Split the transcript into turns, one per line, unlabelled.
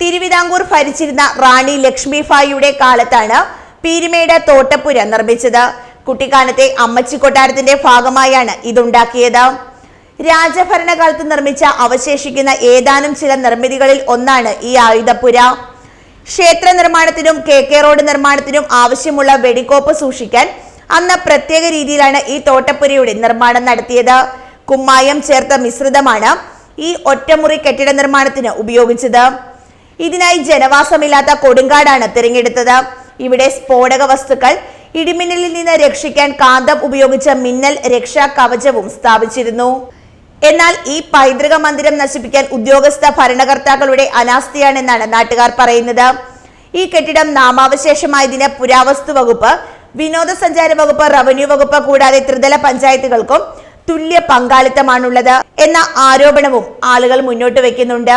തിരുവിതാംകൂർ ഭരിച്ചിരുന്ന റാണി ലക്ഷ്മിഭായിയുടെ കാലത്താണ് പീരുമേട് തോട്ടപ്പുര നിർമ്മിച്ചത്. കുട്ടിക്കാലത്തെ അമ്മച്ചി കൊട്ടാരത്തിന്റെ ഭാഗമായാണ് ഇതുണ്ടാക്കിയത്. രാജഭരണകാലത്ത് നിർമ്മിച്ച അവശേഷിക്കുന്ന ഏതാനും ചില നിർമ്മിതികളിൽ ഒന്നാണ് ഈ ആയുധപ്പുര. ക്ഷേത്ര നിർമ്മാണത്തിനും കെ കെ റോഡ് നിർമ്മാണത്തിനും ആവശ്യമുള്ള വെടിക്കോപ്പ് സൂക്ഷിക്കാൻ അന്ന് പ്രത്യേക രീതിയിലാണ് ഈ തോട്ടപ്പുരയുടെ നിർമ്മാണം നടത്തിയത്. കുമ്മായം ചേർത്ത മിശ്രിതമാണ് ഈ ഒറ്റമുറി കെട്ടിട നിർമ്മാണത്തിന് ഉപയോഗിച്ചത്. ഇതിനായി ജനവാസമില്ലാത്ത കൊടുങ്കാടാണ് തിരഞ്ഞെടുത്തത്. ഇവിടെ സ്ഫോടക വസ്തുക്കൾ ഇടിമിന്നലിൽ നിന്ന് രക്ഷിക്കാൻ കാന്തം ഉപയോഗിച്ച മിന്നൽ രക്ഷാ കവചവും സ്ഥാപിച്ചിരുന്നു. എന്നാൽ ഈ പൈതൃക മന്ദിരം നശിപ്പിക്കാൻ ഉദ്യോഗസ്ഥ ഭരണകർത്താക്കളുടെ അനാസ്ഥയാണെന്നാണ് നാട്ടുകാർ പറയുന്നത്. ഈ കെട്ടിടം നാമാവശേഷമായതിന് പുരാവസ്തു വകുപ്പ് വിനോദസഞ്ചാര വകുപ്പ് റവന്യൂ വകുപ്പ് കൂടാതെ ത്രിതല പഞ്ചായത്തുകൾക്കും തുല്യ പങ്കാളിത്തമാണുള്ളത് എന്ന ആരോപണവും ആളുകൾ മുന്നോട്ട് വെക്കുന്നുണ്ട്